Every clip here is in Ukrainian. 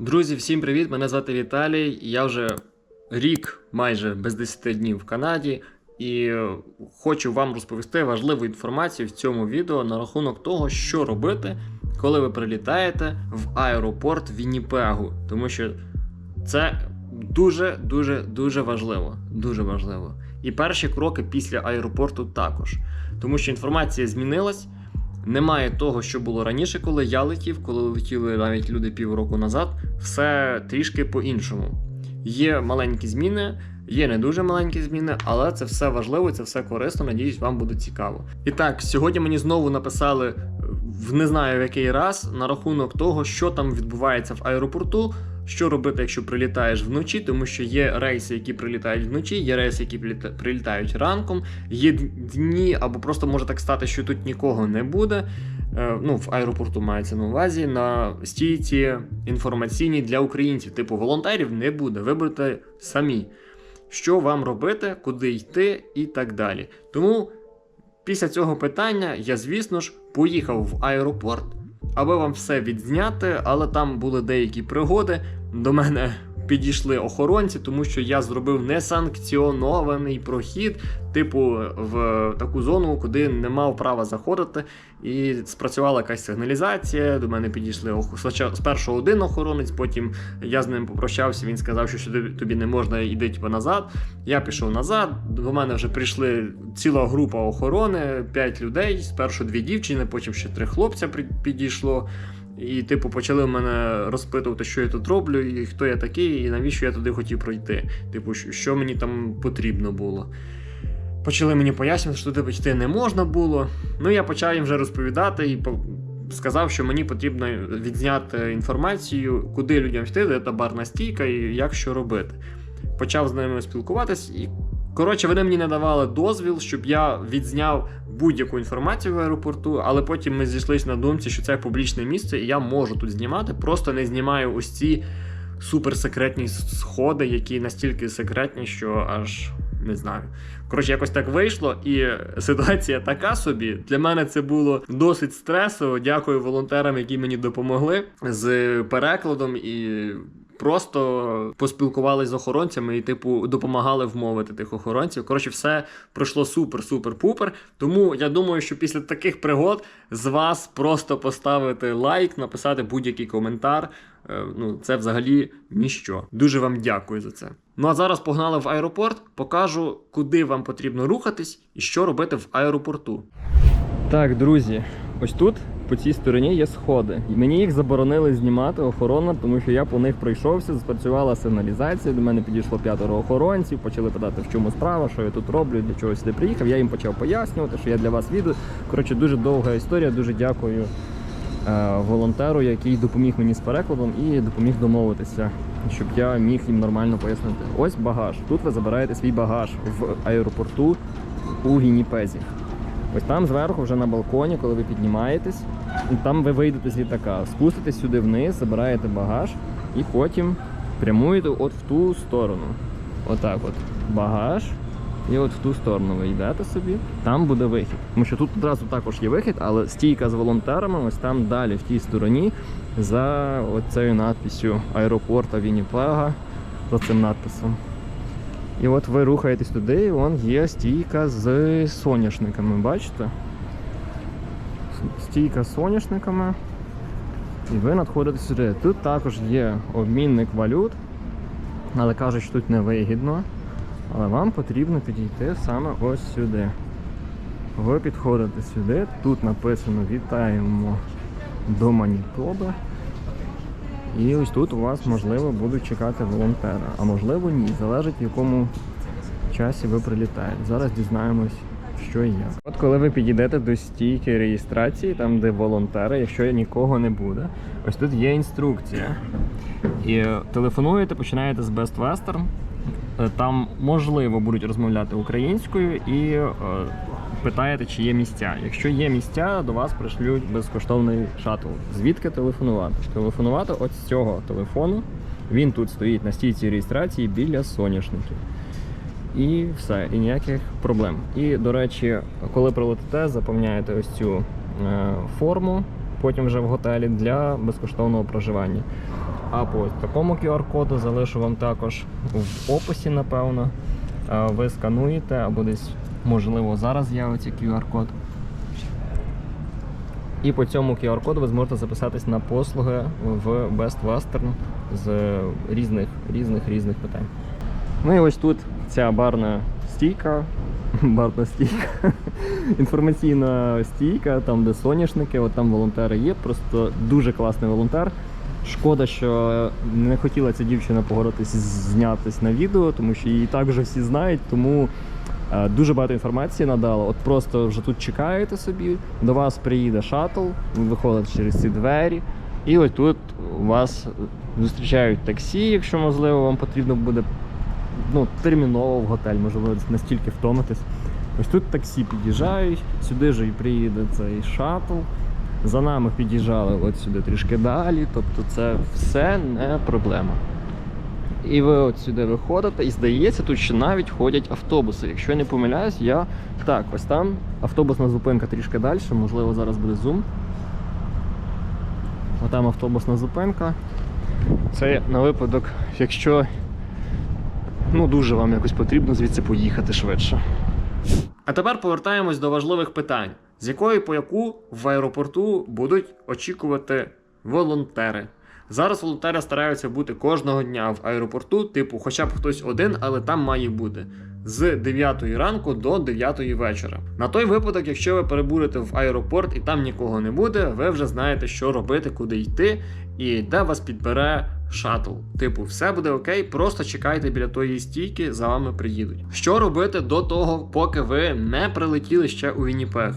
Друзі, всім привіт! Мене звати Віталій. Я вже рік майже без 10 днів в Канаді, і хочу вам розповісти важливу інформацію в цьому відео на рахунок того, що робити, коли ви прилітаєте в аеропорт Вінніпегу. Тому що це дуже, дуже, дуже важливо. Дуже важливо. І перші кроки після аеропорту також. Тому що інформація змінилась. Немає того, що було раніше, коли я летів, коли летіли навіть люди півроку назад, все трішки по-іншому. Є маленькі зміни, є не дуже маленькі зміни, але це все важливо, це все корисно. Надіюсь, вам буде цікаво. І так, сьогодні мені знову написали в не знаю в який раз на рахунок того, що там відбувається в аеропорту. Що робити, якщо прилітаєш вночі, тому що є рейси, які прилітають вночі, є рейси, які прилітають ранком, є дні, або просто може так стати, що тут нікого не буде. Е, Ну, в аеропорту мається на увазі на стійці інформаційній для українців, типу волонтерів, не буде. Виберете самі, що вам робити, куди йти і так далі. Тому після цього питання я, звісно ж, поїхав в аеропорт, аби вам все відзняти, але там були деякі пригоди. До мене підійшли охоронці, тому що я зробив несанкціонований прохід, типу, в таку зону, куди не мав права заходити. І спрацювала якась сигналізація. До мене підійшли спершу один охоронець, потім я з ним попрощався. Він сказав, що сюди тобі не можна йти типу, назад. Я пішов назад. До мене вже прийшли ціла група охорони, п'ять людей. Спершу дві дівчини, потім ще три хлопця підійшло. І, типу, почали мене розпитувати, що я тут роблю, і хто я такий, і навіщо я туди хотів пройти. Типу, що, мені там потрібно було. Почали мені пояснювати, що туди йти не можна було. Ну, я почав їм вже розповідати і сказав, що мені потрібно відзняти інформацію, куди людям йти, де та барна стійка і як що робити. Почав з ними спілкуватись, і коротше, вони мені не давали дозвіл, щоб я відзняв будь-яку інформацію в аеропорту, але потім ми зійшлися на думці, що це публічне місце, і я можу тут знімати, просто не знімаю ось ці суперсекретні сходи, які настільки секретні, що аж не знаю. Коротше, якось так вийшло, і ситуація така собі. Для мене це було досить стресово. Дякую волонтерам, які мені допомогли з перекладом і. Просто поспілкувалися з охоронцями і, типу, допомагали вмовити тих охоронців. Коротше, все пройшло супер, супер, пупер. Тому я думаю, що після таких пригод з вас просто поставити лайк, написати будь-який коментар. Е, Ну, це взагалі ніщо. Дуже вам дякую за це. Ну а зараз погнали в аеропорт, покажу, куди вам потрібно рухатись і що робити в аеропорту. Так, друзі, ось тут по цій стороні є сходи. І мені їх заборонили знімати охорона, тому що я по них пройшовся, спрацювала сигналізація. До мене підійшло п'ятеро охоронців, почали питати, в чому справа, що я тут роблю, для чого сюди приїхав. Я їм почав пояснювати, що я для вас відео. Коротше, дуже довга історія. Дуже дякую е, волонтеру, який допоміг мені з перекладом і допоміг домовитися, щоб я міг їм нормально пояснити. Ось багаж. Тут ви забираєте свій багаж в аеропорту у Вінніпезі. Ось там зверху, вже на балконі, коли ви піднімаєтесь, там ви вийдете з літака, спуститесь сюди вниз, забираєте багаж і потім прямуєте от в ту сторону. Отак от. Багаж. І от в ту сторону ви йдете собі, там буде вихід. Тому що тут одразу також є вихід, але стійка з волонтерами ось там далі, в тій стороні, за оцею надписю аеропорта Вінніпега, за цим надписом. І от ви рухаєтесь туди, і вон є стійка з соняшниками, бачите? Стійка з соняшниками. І ви надходите сюди. Тут також є обмінник валют, але кажуть, що тут невигідно. Але вам потрібно підійти саме ось сюди. Ви підходите сюди, тут написано Вітаємо до Манітоби. І ось тут у вас, можливо, будуть чекати волонтери, а можливо ні, залежить в якому часі ви прилітаєте. Зараз дізнаємось, що як. От коли ви підійдете до стійки реєстрації, там де волонтери, якщо нікого не буде, ось тут є інструкція. І е, телефонуєте, починаєте з Best Western. Е, Там можливо будуть розмовляти українською і е, питаєте, чи є місця. Якщо є місця, до вас пришлють безкоштовний шатл. Звідки телефонувати? Телефонувати от з цього телефону. Він тут стоїть на стійці реєстрації біля соняшників. І все, і ніяких проблем. І, до речі, коли прилетите, заповняєте ось цю е, форму, потім вже в готелі для безкоштовного проживання. А по такому QR-коду залишу вам також в описі, напевно. Е, Ви скануєте або десь, можливо, зараз з'явиться QR-код. І по цьому QR-коду ви зможете записатись на послуги в Best Western з різних різних різних питань. Ну і ось тут ця барна стійка, барна стійка, інформаційна стійка, там де соняшники, от там волонтери є. Просто дуже класний волонтер. Шкода, що не хотіла ця дівчина погодитись знятись на відео, тому що її так вже всі знають, тому е, дуже багато інформації надала. От просто вже тут чекаєте собі, до вас приїде шаттл, ви виходите через ці двері, і ось тут вас зустрічають таксі, якщо можливо вам потрібно буде ну, терміново в готель, можливо, настільки втомитись. Ось тут таксі під'їжджають, сюди ж і приїде цей шаттл. За нами під'їжджали от сюди трішки далі, тобто це все не проблема. І ви от сюди виходите, і здається, тут ще навіть ходять автобуси. Якщо я не помиляюсь, я. Так, ось там автобусна зупинка трішки далі, можливо, зараз буде зум. Отам автобусна зупинка. Це на випадок, якщо ну дуже вам якось потрібно звідси поїхати швидше. А тепер повертаємось до важливих питань, з якої по яку в аеропорту будуть очікувати волонтери. Зараз волонтери стараються бути кожного дня в аеропорту, типу, хоча б хтось один, але там має бути з 9 ранку до 9 вечора. На той випадок, якщо ви перебудете в аеропорт і там нікого не буде, ви вже знаєте, що робити, куди йти, і де вас підбере шатл. Типу, все буде окей, просто чекайте біля тої стійки, за вами приїдуть. Що робити до того, поки ви не прилетіли ще у Вінніпег?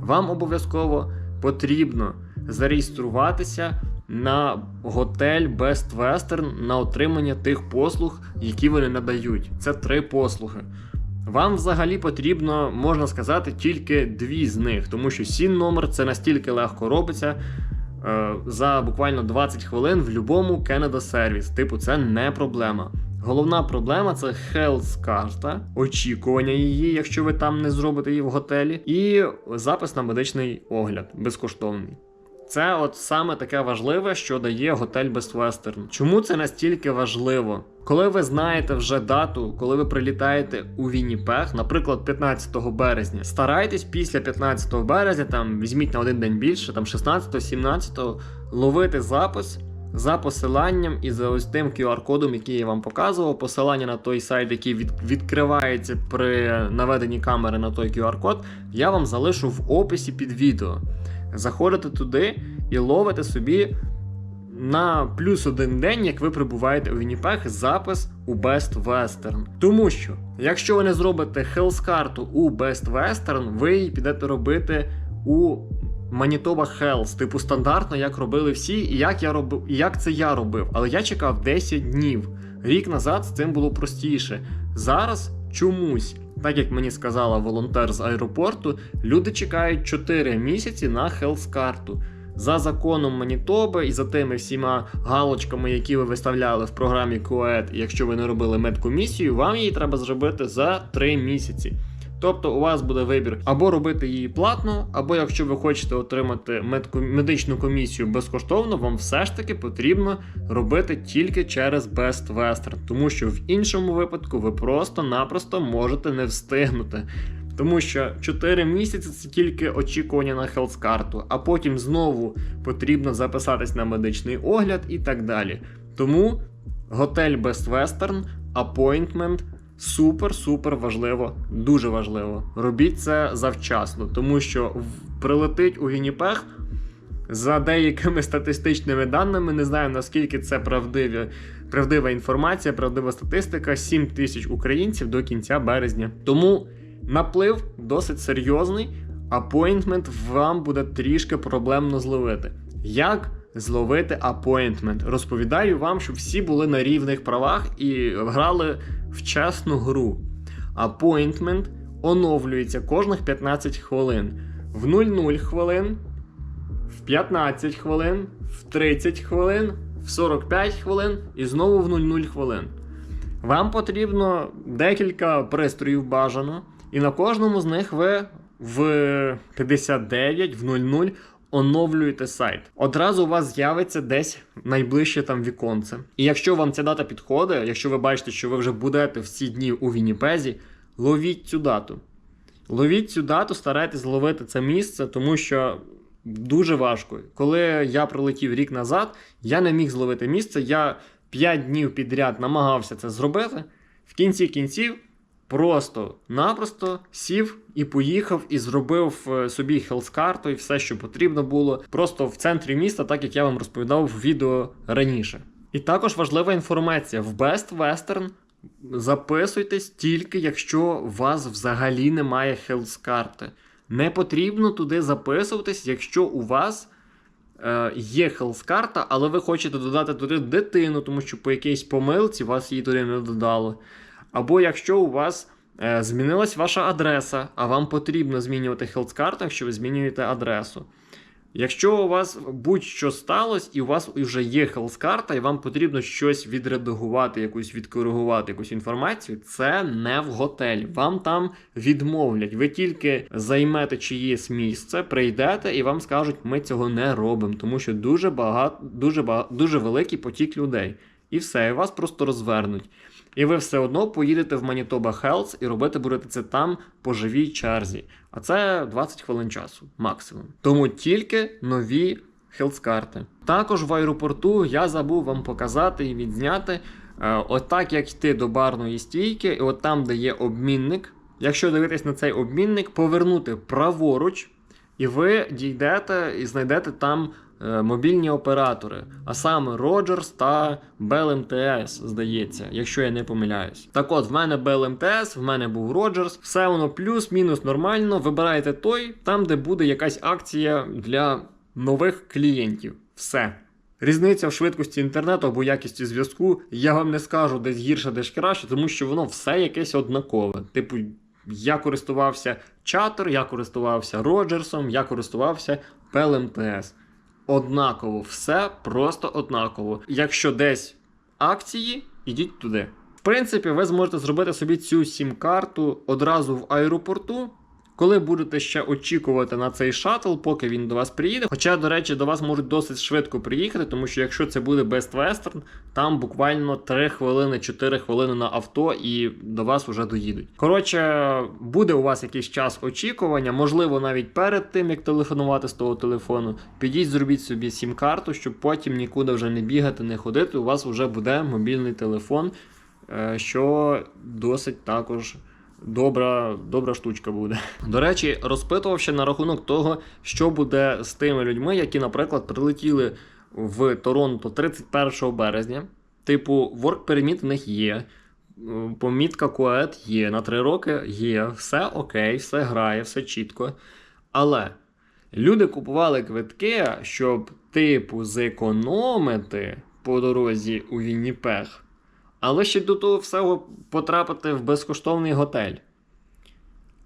Вам обов'язково потрібно зареєструватися на готель Best Western на отримання тих послуг, які вони надають. Це три послуги. Вам взагалі потрібно, можна сказати, тільки дві з них, тому що сін номер це настільки легко робиться. Е, За буквально 20 хвилин в будь-якому Canada Service. Типу, це не проблема. Головна проблема це health карта, очікування її, якщо ви там не зробите її в готелі, і запис на медичний огляд безкоштовний. Це от саме таке важливе, що дає готель без вестерн. Чому це настільки важливо? Коли ви знаєте вже дату, коли ви прилітаєте у Вінніпег, наприклад, 15 березня, старайтесь після 15 березня, там візьміть на один день більше, там 16-17, ловити запис за посиланням і за ось тим QR-кодом, який я вам показував. Посилання на той сайт, який від, відкривається при наведенні камери на той QR-код, я вам залишу в описі під відео. Заходите туди і ловите собі на плюс один день, як ви прибуваєте у Вінніпег, запис у Best Western. Тому що, якщо ви не зробите Health карту у Best Western, ви її підете робити у Manitoba Health, типу стандартно, як робили всі, і як я робив, і як це я робив. Але я чекав 10 днів. Рік назад з цим було простіше. Зараз чомусь, так як мені сказала волонтер з аеропорту, люди чекають 4 місяці на Health карту. За законом Манітоби і за тими всіма галочками, які ви виставляли в програмі КОЕД, якщо ви не робили медкомісію, вам її треба зробити за 3 місяці. Тобто у вас буде вибір або робити її платно, або якщо ви хочете отримати медичну комісію безкоштовно, вам все ж таки потрібно робити тільки через Best Western, тому що в іншому випадку ви просто-напросто можете не встигнути. Тому що 4 місяці це тільки очікування на health карту, а потім знову потрібно записатись на медичний огляд і так далі. Тому готель Best Western, appointment супер-супер важливо, дуже важливо. Робіть це завчасно, тому що прилетить у Вінніпег за деякими статистичними даними, не знаю наскільки це правдиві, правдива інформація, правдива статистика, 7 тисяч українців до кінця березня. Тому наплив досить серйозний, апойнтмент вам буде трішки проблемно зловити. Як зловити апойнтмент? Розповідаю вам, щоб всі були на рівних правах і грали в чесну гру. Апойнтмент оновлюється кожних 15 хвилин. В 00 хвилин, в 15 хвилин, в 30 хвилин, в 45 хвилин і знову в 00 хвилин. Вам потрібно декілька пристроїв бажано, і на кожному з них ви в 59, в 00 оновлюєте сайт. Одразу у вас з'явиться десь найближче там віконце. І якщо вам ця дата підходить, якщо ви бачите, що ви вже будете всі дні у Вінніпезі, ловіть цю дату. Ловіть цю дату, старайтесь зловити це місце, тому що дуже важко. Коли я прилетів рік назад, я не міг зловити місце. Я 5 днів підряд намагався це зробити. В кінці кінців просто-напросто сів і поїхав, і зробив е, собі хелскарту і все, що потрібно було, просто в центрі міста, так як я вам розповідав в відео раніше. І також важлива інформація: в Best Western записуйтесь тільки, якщо у вас взагалі немає хелскарти. Не потрібно туди записуватись, якщо у вас е, є хелскарта, але ви хочете додати туди дитину, тому що по якійсь помилці вас її туди не додало. Або якщо у вас е, змінилась ваша адреса, а вам потрібно змінювати хелскарту, якщо ви змінюєте адресу. Якщо у вас будь-що сталося, і у вас вже є хелскарта, і вам потрібно щось відредагувати, якусь відкоригувати, якусь інформацію, це не в готель. Вам там відмовлять. Ви тільки займете чиєсь місце, прийдете і вам скажуть, ми цього не робимо, тому що дуже багато, дуже дуже великий потік людей. І все, і вас просто розвернуть. І ви все одно поїдете в Manitoba Health і робити будете це там по живій черзі. А це 20 хвилин часу, максимум. Тому тільки нові хелскарти. Також в аеропорту я забув вам показати і відзняти. е, Отак, як йти до барної стійки, і от там, де є обмінник. Якщо дивитись на цей обмінник, повернути праворуч, і ви дійдете і знайдете там мобільні оператори, а саме Rogers та MTS, здається, якщо я не помиляюсь. Так от, в мене MTS, в мене був Rogers, все воно плюс-мінус нормально. Вибираєте той, там, де буде якась акція для нових клієнтів. Все. Різниця в швидкості інтернету або якісті зв'язку, я вам не скажу десь гірше, десь краще, тому що воно все якесь однакове. Типу, я користувався чатер, я користувався Роджерсом, я користувався PLMTS. Однаково, все просто однаково. Якщо десь акції, ідіть туди. В принципі, ви зможете зробити собі цю сім-карту одразу в аеропорту. Коли будете ще очікувати на цей шаттл, поки він до вас приїде. Хоча, до речі, до вас можуть досить швидко приїхати, тому що якщо це буде Best Western, там буквально 3 хвилини, 4 хвилини на авто і до вас вже доїдуть. Коротше, буде у вас якийсь час очікування, можливо, навіть перед тим, як телефонувати з того телефону. Підіть, зробіть собі сім-карту, щоб потім нікуди вже не бігати, не ходити. У вас вже буде мобільний телефон, е, що досить також добра, добра штучка буде. До речі, розпитував на рахунок того, що буде з тими людьми, які, наприклад, прилетіли в Торонто 31 березня. Типу, work permit в них є. Помітка Коет є, на 3 роки є, все окей, все грає, все чітко. Але люди купували квитки, щоб, типу, зекономити по дорозі у Вінніпег, але ще до того всього потрапити в безкоштовний готель.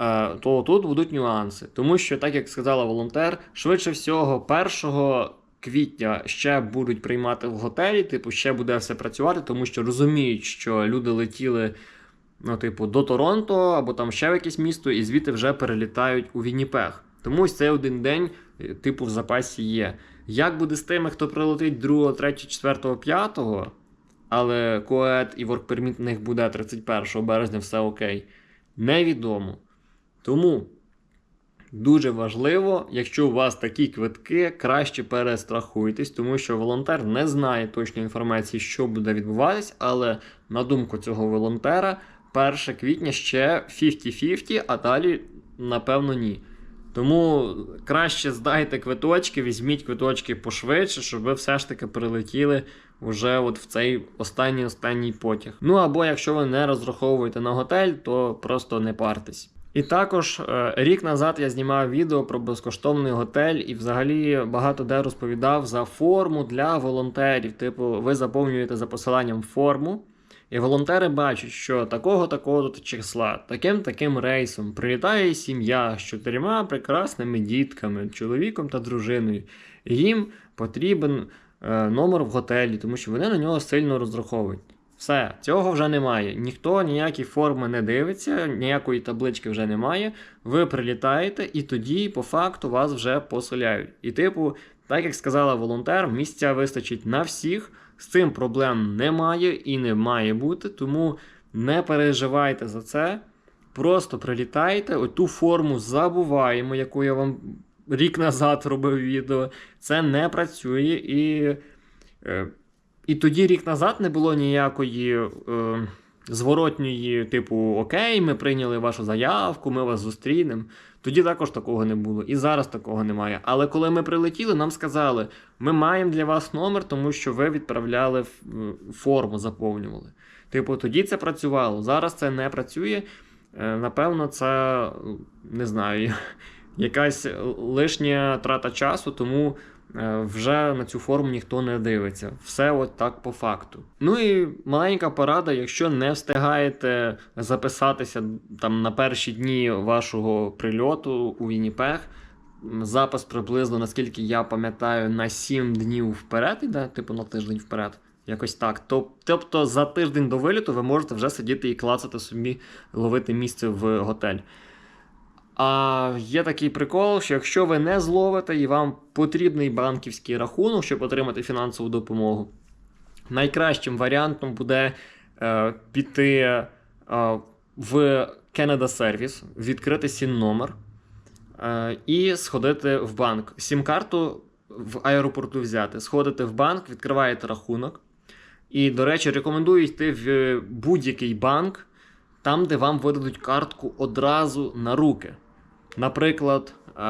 Е, то тут будуть нюанси. Тому що, так як сказала волонтер, швидше всього, 1 квітня ще будуть приймати в готелі, типу, ще буде все працювати, тому що розуміють, що люди летіли ну, типу, до Торонто або там ще в якесь місто, і звідти вже перелітають у Вінніпег. Тому ось цей один день, е, типу, в запасі є. Як буде з тими, хто прилетить 2, 3, 4, 5, але коет і permit в них буде 31 березня, все окей. Невідомо. Тому дуже важливо, якщо у вас такі квитки, краще перестрахуйтесь, тому що волонтер не знає точної інформації, що буде відбуватись, але на думку цього волонтера, 1 квітня ще 50-50, а далі, напевно, ні. Тому краще здайте квиточки, візьміть квиточки пошвидше, щоб ви все ж таки прилетіли вже от в цей останній останній потяг. Ну або якщо ви не розраховуєте на готель, то просто не партесь. І також е, рік назад я знімав відео про безкоштовний готель і взагалі багато де розповідав за форму для волонтерів. Типу, ви заповнюєте за посиланням форму, і волонтери бачать, що такого такого числа, таким таким рейсом прилітає сім'я з чотирма прекрасними дітками, чоловіком та дружиною. Їм потрібен номер в готелі, тому що вони на нього сильно розраховують. Все, цього вже немає. Ніхто ніякі форми не дивиться, ніякої таблички вже немає. Ви прилітаєте, і тоді, по факту, вас вже поселяють. І, типу, так як сказала волонтер, місця вистачить на всіх. З цим проблем немає і не має бути, тому не переживайте за це. Просто прилітайте, оту форму забуваємо, яку я вам рік назад робив відео. Це не працює і. Е, і тоді рік назад не було ніякої е, зворотньої, типу, Окей, ми прийняли вашу заявку, ми вас зустрінемо. Тоді також такого не було. І зараз такого немає. Але коли ми прилетіли, нам сказали, ми маємо для вас номер, тому що ви відправляли е, форму, заповнювали. Типу, тоді це працювало. Зараз це не працює. Е, Напевно, це не знаю, якась лишня трата часу, тому е, вже на цю форму ніхто не дивиться. Все от так по факту. Ну і маленька порада, якщо не встигаєте записатися там на перші дні вашого прильоту у Вінніпег. м, Запис приблизно, наскільки я пам'ятаю, на 7 днів вперед іде, типу на тиждень вперед. Якось так. Тобто за тиждень до виліту ви можете вже сидіти і клацати собі, ловити місце в готель. А є такий прикол, що якщо ви не зловите і вам потрібний банківський рахунок, щоб отримати фінансову допомогу, найкращим варіантом буде е, піти е, в Canada Service, відкрити сім номер е, і сходити в банк. Сім-карту в аеропорту взяти, сходити в банк, відкриваєте рахунок. І, до речі, рекомендую йти в будь-який банк, там, де вам видадуть картку одразу на руки. Наприклад, е,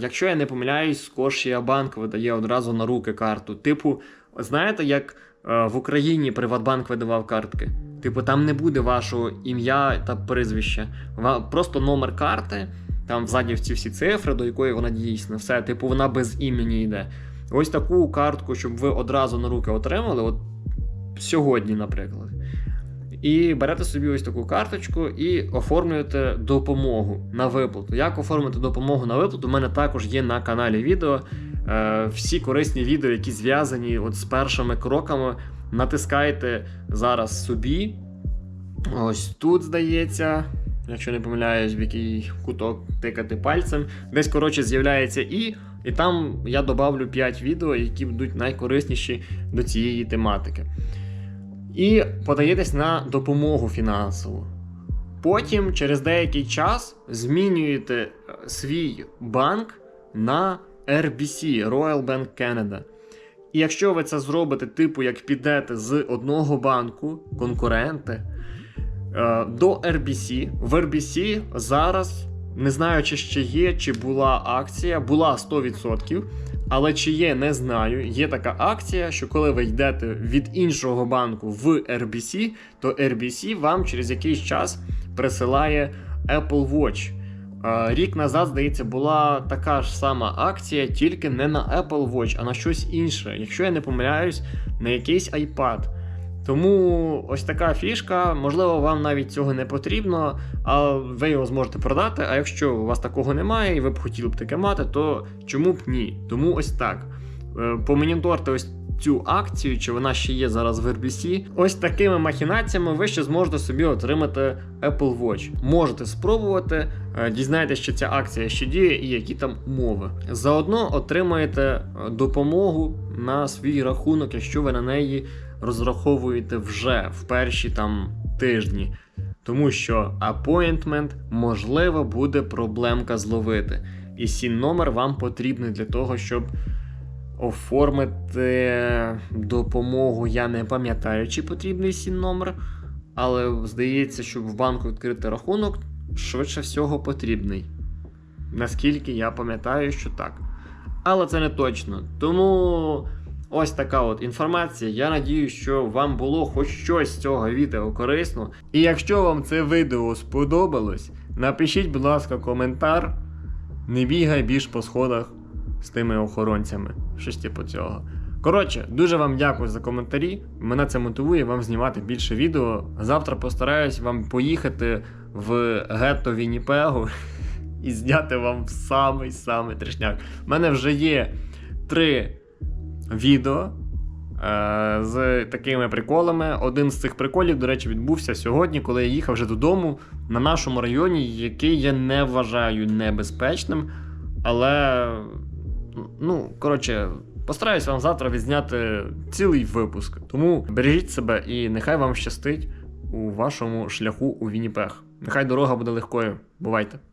якщо я не помиляюсь, Скошія банк видає одразу на руки карту. Типу, знаєте, як е, в Україні Приватбанк видавав картки? Типу, там не буде вашого ім'я та прізвища. Просто номер карти, там ззаді ці всі цифри, до якої вона дійсна. Все, типу, вона без імені йде. Ось таку картку, щоб ви одразу на руки отримали, от сьогодні, наприклад. І берете собі ось таку карточку і оформлюєте допомогу на виплату. Як оформити допомогу на виплату? У мене також є на каналі відео. Е, всі корисні відео, які зв'язані от з першими кроками, натискайте зараз собі. Ось тут здається, якщо не помиляюсь, в який куток тикати пальцем. Десь, коротше, з'являється і. І там я добавлю 5 відео, які будуть найкорисніші до цієї тематики. І подаєтесь на допомогу фінансову. Потім, через деякий час, змінюєте е, свій банк на RBC Royal Bank Canada. І якщо ви це зробите, типу, як підете з одного банку, конкуренти, е, до RBC, в RBC зараз, не знаю, чи ще є, чи була акція, була 100%. Але чи є, не знаю. Є така акція, що коли ви йдете від іншого банку в RBC, то RBC вам через якийсь час присилає Apple Watch. Рік назад, здається, була така ж сама акція, тільки не на Apple Watch, а на щось інше. Якщо я не помиляюсь, на якийсь iPad. Тому ось така фішка, можливо, вам навіть цього не потрібно, а ви його зможете продати. А якщо у вас такого немає, і ви б хотіли б таке мати, то чому б ні? Тому ось так. Е, Помоніторте ось цю акцію, чи вона ще є зараз в RBC. Ось такими махінаціями ви ще зможете собі отримати Apple Watch. Можете спробувати, е, дізнайтеся, що ця акція ще діє і які там умови. Заодно отримаєте е, допомогу на свій рахунок, якщо ви на неї розраховуєте вже в перші там тижні. Тому що апойнтмент, можливо, буде проблемка зловити. І сін номер вам потрібний для того, щоб оформити допомогу. Я не пам'ятаю, чи потрібний сін номер, але здається, щоб в банку відкрити рахунок, швидше всього потрібний. Наскільки я пам'ятаю, що так. Але це не точно. Тому ось така от інформація. Я надію, що вам було хоч щось з цього відео корисно. І якщо вам це відео сподобалось, напишіть, будь ласка, коментар. Не бігай більш по сходах з тими охоронцями. Щось типу цього. Коротше, дуже вам дякую за коментарі. Мене це мотивує вам знімати більше відео. Завтра постараюсь вам поїхати в гетто Вінніпегу і зняти вам самий самий трешняк. У мене вже є три відео е, з такими приколами. Один з цих приколів, до речі, відбувся сьогодні, коли я їхав вже додому на нашому районі, який я не вважаю небезпечним. Але, ну, коротше, постараюсь вам завтра відзняти цілий випуск. Тому бережіть себе і нехай вам щастить у вашому шляху у Вінніпех. Нехай дорога буде легкою. Бувайте!